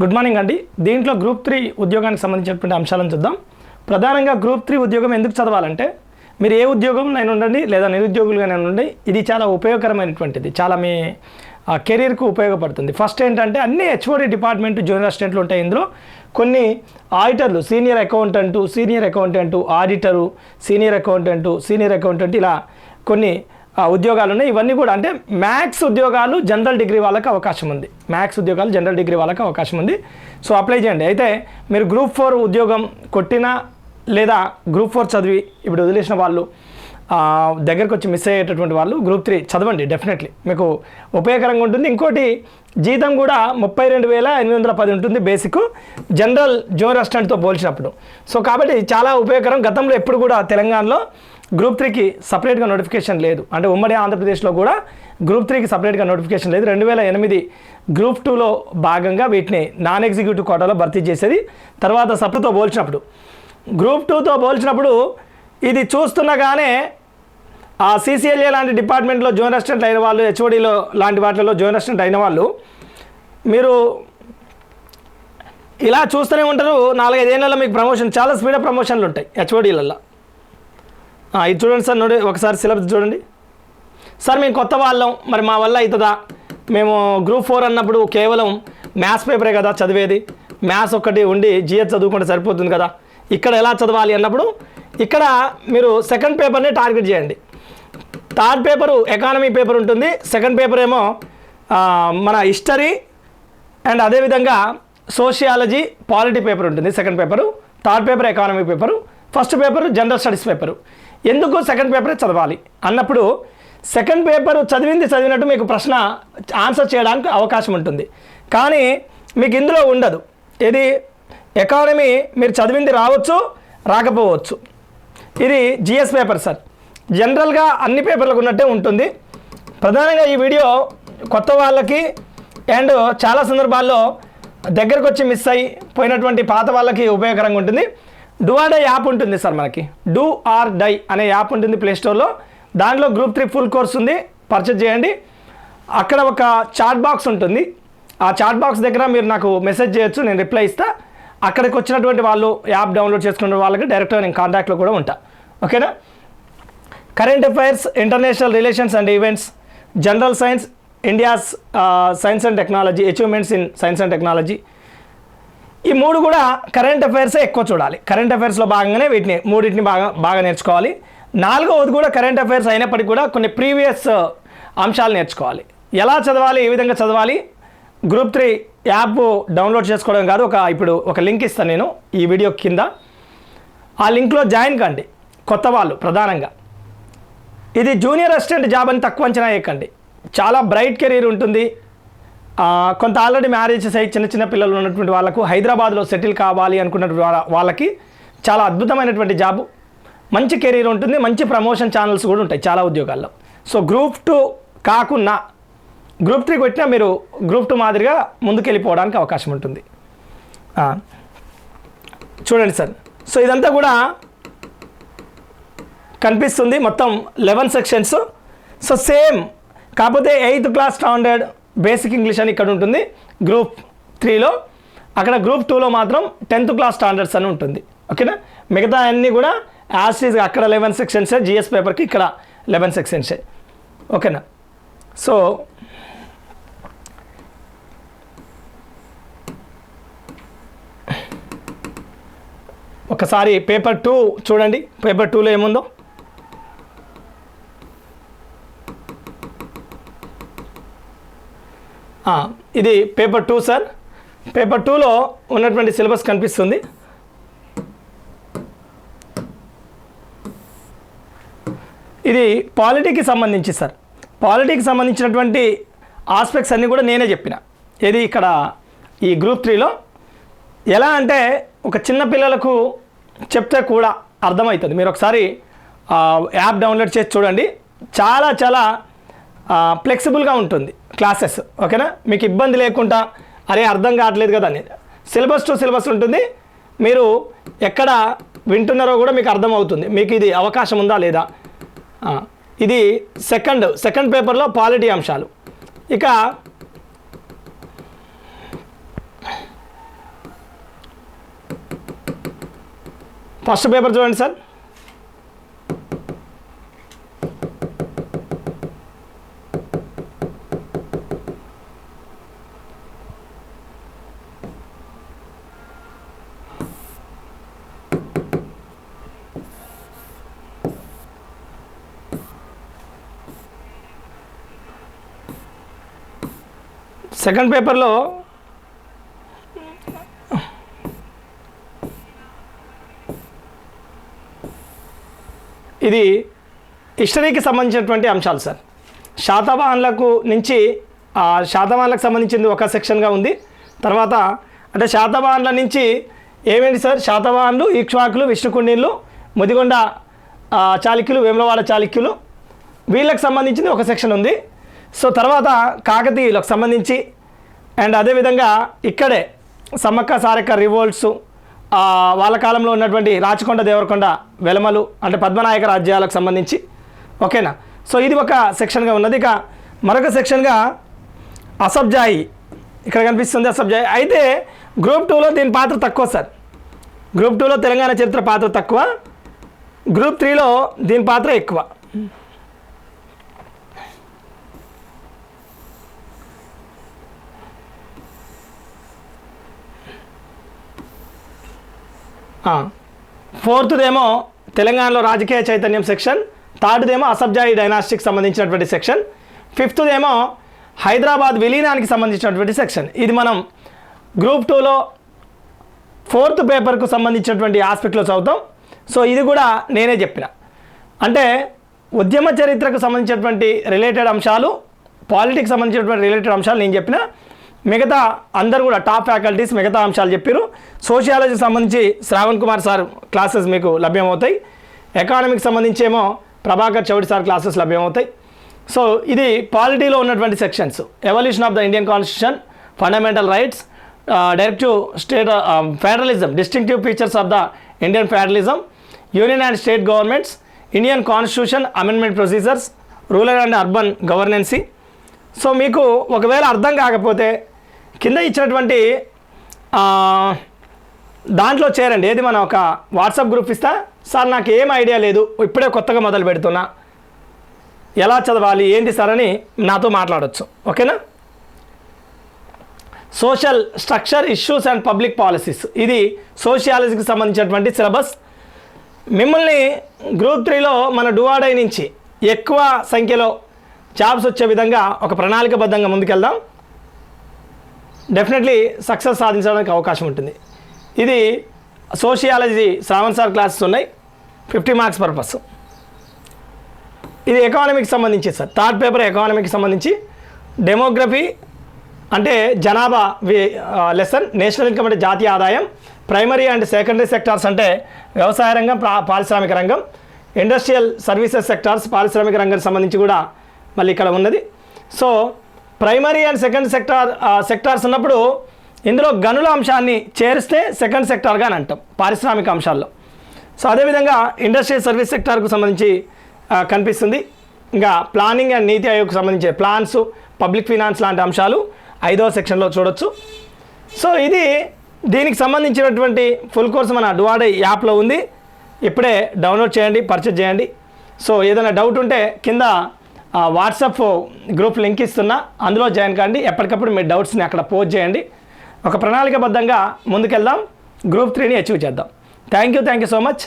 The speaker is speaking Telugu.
గుడ్ మార్నింగ్ అండి దీంట్లో గ్రూప్ త్రీ ఉద్యోగానికి సంబంధించినటువంటి అంశాలను చూద్దాం. ప్రధానంగా గ్రూప్ త్రీ ఉద్యోగం ఎందుకు చదవాలంటే మీరు ఏ ఉద్యోగం నేను ఉండండి లేదా నిరుద్యోగులుగా నేను ఉండండి ఇది చాలా ఉపయోగకరమైనటువంటిది. చాలా మీ ఆ, కెరీర్కు ఉపయోగపడుతుంది. ఫస్ట్ ఏంటంటే అన్ని హెచ్ఓడి డిపార్ట్మెంట్ జూనియర్ అసిస్టెంట్లు ఉంటాయి ఇందులో. కొన్ని ఆడిటర్లు senior accountant senior accountant auditor senior accountant senior accountant ఇలా కొన్ని ఉద్యోగాలు ఉన్నాయి. ఇవన్నీ కూడా అంటే మ్యాథ్స్ ఉద్యోగాలు జనరల్ డిగ్రీ వాళ్ళకి అవకాశం ఉంది. మ్యాథ్స్ ఉద్యోగాలు జనరల్ డిగ్రీ వాళ్ళకి అవకాశం ఉంది. సో అప్లై చేయండి. అయితే మీరు గ్రూప్ ఫోర్ ఉద్యోగం కొట్టినా లేదా గ్రూప్ ఫోర్ చదివి ఇప్పుడు వదిలేసిన వాళ్ళు దగ్గరకు వచ్చి మిస్ అయ్యేటటువంటి వాళ్ళు గ్రూప్ త్రీ చదవండి డెఫినెట్లీ మీకు ఉపయోగకరంగా ఉంటుంది. ఇంకోటి జీతం కూడా ముప్పై రెండు వేల ఎనిమిది వందల పది ఉంటుంది బేసిక్ జనరల్ జోన్ రెస్టారెంట్తో పోల్చినప్పుడు. సో కాబట్టి చాలా ఉపయోగకరం. గతంలో ఎప్పుడు కూడా తెలంగాణలో గ్రూప్ త్రీకి సపరేట్గా నోటిఫికేషన్ లేదు. అంటే ఉమ్మడి ఆంధ్రప్రదేశ్లో కూడా గ్రూప్ త్రీకి సపరేట్గా నోటిఫికేషన్ లేదు. రెండు వేల ఎనిమిది గ్రూప్ టూలో భాగంగా వీటిని నాన్ ఎగ్జిక్యూటివ్ కోటాలో భర్తీ చేసేది. తర్వాత సప్లతో పోల్చినప్పుడు. గ్రూప్ టూతో పోల్చినప్పుడు ఇది చూస్తుండగానే ఆ సీసీఎల్ఏ లాంటి డిపార్ట్మెంట్లో జోన్ అసిస్టెంట్ అయిన వాళ్ళు హెచ్ఓడిలో లాంటి వాటిలో జోన్ అసిస్టెంట్ అయిన వాళ్ళు మీరు ఇలా చూస్తూనే ఉంటారు. నాలుగైదేళ్ళలో మీకు ప్రమోషన్ చాలా స్పీడ్ ప్రమోషన్లు ఉంటాయి హెచ్ఓడీలలో ఇది చూడండి సార్ నోడి ఒకసారి సిలబస్ చూడండి. సార్ మేము కొత్త వాళ్ళం. మరి మా వల్ల అవుతుందా మేము గ్రూప్ ఫోర్ అన్నప్పుడు కేవలం మ్యాథ్స్ పేపరే కదా చదివేది. మ్యాథ్స్ ఒక్కటి ఉండి జిఎస్ చదువుకుంటే సరిపోతుంది కదా. ఇక్కడ ఎలా చదవాలి అన్నప్పుడు ఇక్కడ మీరు సెకండ్ పేపర్ని టార్గెట్ చేయండి. థర్డ్ పేపరు ఎకానమీ పేపర్ ఉంటుంది. సెకండ్ పేపర్ ఏమో మన హిస్టరీ అండ్ అదేవిధంగా సోషియాలజీ పాలిటీ పేపర్ ఉంటుంది. Second paper third paper economy paper first paper general studies paper ఎందుకు సెకండ్ పేపరే చదవాలి? అన్నప్పుడు సెకండ్ పేపర్ చదివింది చదివినట్టు మీకు ప్రశ్న ఆన్సర్ చేయడానికి అవకాశం ఉంటుంది. కానీ మీకు ఇందులో ఉండదు. ఇది ఎకానమీ మీరు చదివింది రావచ్చు రాకపోవచ్చు. ఇది జిఎస్ పేపర్ సార్. జనరల్గా అన్ని పేపర్లకు ఉన్నట్టే ఉంటుంది. ప్రధానంగా ఈ వీడియో కొత్త వాళ్ళకి అండ్ చాలా సందర్భాల్లో దగ్గరకు వచ్చి మిస్ అయిపోయినటువంటి పాత వాళ్ళకి ఉపయోగకరంగా ఉంటుంది. డూ ఆర్ డై యాప్ ఉంటుంది సార్ మనకి. డూ ఆర్ డై అనే యాప్ ఉంటుంది ప్లే స్టోర్లో. దాంట్లో గ్రూప్ త్రీ ఫుల్ కోర్స్ ఉంది. పర్చేజ్ చేయండి. అక్కడ ఒక చాట్ బాక్స్ ఉంటుంది. ఆ చాట్ బాక్స్ దగ్గర మీరు నాకు మెసేజ్ చేయొచ్చు నేను రిప్లై ఇస్తా. అక్కడికి వచ్చినటువంటి వాళ్ళు యాప్ డౌన్లోడ్ చేసుకున్న వాళ్ళకి డైరెక్ట్గా నేను కాంటాక్ట్లో కూడా ఉంటా. ఓకేనా? Current affairs international relations and events general science India's science and technology achievements in science and technology ఈ మూడు కూడా కరెంట్ అఫైర్సే ఎక్కువ చూడాలి. కరెంట్ అఫైర్స్లో భాగంగానే వీటిని మూడింటిని బాగా బాగా నేర్చుకోవాలి. నాలుగవది కూడా కరెంట్ అఫైర్స్ అయినప్పటికీ కూడా కొన్ని ప్రీవియస్ uh, అంశాలు నేర్చుకోవాలి. ఎలా చదవాలి? ఏ విధంగా చదవాలి? గ్రూప్ త్రీ యాప్ డౌన్లోడ్ చేసుకోవడం కాదు ఒక ఇప్పుడు ఒక లింక్ ఇస్తాను నేను ఈ వీడియో కింద. ఆ లింక్లో జాయిన్ కండి కొత్త వాళ్ళు ప్రధానంగా. ఇది జూనియర్ అసిస్టెంట్ జాబ్ అని తక్కువ అంచనా వేయకండి. చాలా బ్రైట్ కెరీర్ ఉంటుంది. కొంత ఆల్రెడీ మ్యారేజెస్ అయ్యి చిన్న చిన్న పిల్లలు ఉన్నటువంటి వాళ్ళకు హైదరాబాద్లో సెటిల్ కావాలి అనుకున్నటువంటి వాళ్ళకి చాలా అద్భుతమైనటువంటి జాబు. మంచి కెరీర్ ఉంటుంది మంచి ప్రమోషన్ ఛానల్స్ కూడా ఉంటాయి చాలా ఉద్యోగాల్లో. సో గ్రూప్ టూ కాకుండా గ్రూప్ త్రీకి వచ్చినా మీరు గ్రూప్ టూ మాదిరిగా ముందుకెళ్ళిపోవడానికి అవకాశం ఉంటుంది. చూడండి సార్. సో ఇదంతా కూడా కనిపిస్తుంది మొత్తం లెవెన్ సెక్షన్స్. సో సేమ్ కాకపోతే eighth class standard basic English అని ఇక్కడ ఉంటుంది గ్రూప్ త్రీలో. అక్కడ గ్రూప్ టూలో మాత్రం టెన్త్ క్లాస్ స్టాండర్డ్స్ అని ఉంటుంది. ఓకేనా? మిగతా అన్నీ కూడా యాస్టీస్ అక్కడ లెవెన్ సెక్షన్సే జిఎస్ పేపర్కి ఇక్కడ లెవెన్ సెక్షన్సే. ఓకేనా? సో ఒకసారి పేపర్ టూ చూడండి. పేపర్ టూలో ఏముందో? ఇది పేపర్ టూ సార్. పేపర్ టూలో ఉన్నటువంటి సిలబస్ కనిపిస్తుంది. ఇది పాలిటీకి సంబంధించి సార్. పాలిటీకి సంబంధించినటువంటి ఆస్పెక్ట్స్ అన్నీ కూడా నేనే చెప్పిన. ఇది ఇక్కడ ఈ గ్రూప్ త్రీలో? ఎలా అంటే ఒక చిన్న పిల్లలకు చెప్తే కూడా అర్థమవుతుంది. మీరు ఒకసారి యాప్ డౌన్లోడ్ చేసి చూడండి. చాలా చాలా ఫ్లెక్సిబుల్గా ఉంటుంది క్లాసెస్. ఓకేనా? మీకు ఇబ్బంది లేకుండా అరే అర్థం కావట్లేదు కదా అని. సిలబస్ టు సిలబస్ ఉంటుంది. మీరు ఎక్కడ వింటున్నారో కూడా మీకు అర్థమవుతుంది. మీకు ఇది అవకాశం ఉందా లేదా? ఇది సెకండ్ సెకండ్ పేపర్లో పాలిటీ అంశాలు. ఇక ఫస్ట్ పేపర్ చూడండి సార్. సెకండ్ పేపర్లో ఇది హిస్టరీకి సంబంధించినటువంటి అంశాలు సార్. శాతవాహనులకు నుంచి శాతవాహన్లకు శాతవాహనులకు సంబంధించింది ఒక సెక్షన్గా ఉంది. తర్వాత అంటే శాతవాహనుల నుంచి ఏమేంటి సార్? శాతవాహనులు ఇక్ష్వాకులు విష్ణుకుండీలు ముదిగొండ చాళుక్యులు వేములవాడ చాళుక్యులు వీళ్ళకి సంబంధించింది ఒక సెక్షన్ ఉంది. సో తర్వాత కాకతీయులకు సంబంధించి అండ్ అదేవిధంగా ఇక్కడే సమ్మక్క సారక్క రివోల్ట్స్ వాళ్ళ కాలంలో ఉన్నటువంటి రాచకొండ దేవరకొండ వెలమలు అంటే పద్మనాయక రాజ్యాలకు సంబంధించి. ఓకేనా? సో ఇది ఒక సెక్షన్గా ఉన్నది. ఇక మరొక సెక్షన్గా అసబ్జాయి ఇక్కడ కనిపిస్తుంది అసబ్జాయి అయితే గ్రూప్ టూలో దీని పాత్ర తక్కువ సార్. గ్రూప్ టూలో తెలంగాణ చరిత్ర పాత్ర తక్కువ. గ్రూప్ త్రీలో దీని పాత్ర ఎక్కువ. ఫోర్త్దేమో తెలంగాణలో రాజకీయ చైతన్యం సెక్షన్ థర్డ్దేమో అసబ్జాయి డైనాస్టిక్ సంబంధించినటువంటి సెక్షన్ ఫిఫ్త్దేమో హైదరాబాద్ విలీనానికి సంబంధించినటువంటి సెక్షన్. ఇది మనం గ్రూప్ టూలో ఫోర్త్ పేపర్కు సంబంధించినటువంటి ఆస్పెక్ట్లో చదువుతాం. సో ఇది కూడా నేనే చెప్పిన. అంటే ఉద్యమ చరిత్రకు సంబంధించినటువంటి రిలేటెడ్ అంశాలు పాలిటిక్స్ సంబంధించినటువంటి రిలేటెడ్ అంశాలు నేను చెప్పిన. మిగతా అందరు కూడా టాప్ ఫ్యాకల్టీస్ మిగతా అంశాలు చెప్పారు సోషియాలజీకి సంబంధించి శ్రావణ్ కుమార్ సార్ క్లాసెస్ మీకు లభ్యమవుతాయి. ఎకానమీకి సంబంధించి ఏమో ప్రభాకర్ చౌడి సార్ క్లాసెస్ లభ్యమవుతాయి. సో ఇది పాలిటీలో ఉన్నటువంటి sections. Evolution of the Indian constitution fundamental rights directive state federalism distinctive features of the Indian federalism union and state governments Indian constitution amendment procedures rural and urban governance. So మీకు ఒకవేళ అర్థం కాకపోతే కింద ఇచ్చినటువంటి దాంట్లో చేరండి. ఏది మనం ఒక వాట్సాప్ గ్రూప్ ఇస్తా. సార్ నాకు ఏం ఐడియా లేదు. ఇప్పుడే కొత్తగా మొదలు పెడుతున్నా. ఎలా చదవాలి ఏంటి సార్ అని నాతో మాట్లాడొచ్చు. ఓకేనా? Social structure issues and public policies. ఇది సోషియాలజీకి సంబంధించినటువంటి సిలబస్. మిమ్మల్ని గ్రూప్ త్రీలో మన డువాడై నుంచి ఎక్కువ సంఖ్యలో జాబ్స్ వచ్చే విధంగా ఒక ప్రణాళికబద్ధంగా ముందుకెళ్దాం. డెఫినెట్లీ సక్సెస్ సాధించడానికి అవకాశం ఉంటుంది. ఇది సోషియాలజీ సెవెన్ సార్ క్లాసెస్ ఉన్నాయి. ఫిఫ్టీ మార్క్స్ పర్పస్ ఇది ఎకానమీకి సంబంధించి సార్. థర్డ్ పేపర్ ఎకానమీకి సంబంధించి. డెమోగ్రఫీ అంటే జనాభా లెసన్ నేషనల్ ఇన్కమ్ అంటే జాతీయ ఆదాయం ప్రైమరీ అండ్ సెకండరీ సెక్టార్స్ అంటే వ్యవసాయ రంగం పారిశ్రామిక రంగం ఇండస్ట్రియల్ సర్వీసెస్ సెక్టార్స్ పారిశ్రామిక రంగానికి సంబంధించి కూడా మళ్ళీ ఇక్కడ ఉన్నది. So primary and second sector sectors ఉన్నప్పుడు ఇందులో గనుల అంశాన్ని చేరిస్తే సెకండ్ సెక్టార్గా అని అంటాం పారిశ్రామిక అంశాల్లో. సో అదేవిధంగా ఇండస్ట్రియల్ సర్వీస్ సెక్టార్కు సంబంధించి కనిపిస్తుంది. ఇంకా ప్లానింగ్ అండ్ నీతి ఆయోగ్కు సంబంధించి ప్లాన్స్ పబ్లిక్ ఫినాన్స్ లాంటి అంశాలు ఐదవ సెక్షన్లో చూడొచ్చు. సో ఇది దీనికి సంబంధించినటువంటి ఫుల్ కోర్స్ మన డువాడే యాప్లో ఉంది. ఇప్పుడే డౌన్లోడ్ చేయండి పర్చేజ్ చేయండి. సో ఏదైనా డౌట్ ఉంటే కింద వాట్సాప్ గ్రూప్ లింక్ ఇస్తున్నా. అందులో జాయిన్ కాండి. ఎప్పటికప్పుడు మీ డౌట్స్ని అక్కడ పోస్ట్ చేయండి. ఒక ప్రణాళికబద్ధంగా ముందుకెళ్దాం. గ్రూప్ త్రీని అచీవ్ చేద్దాం. Thank you thank you so much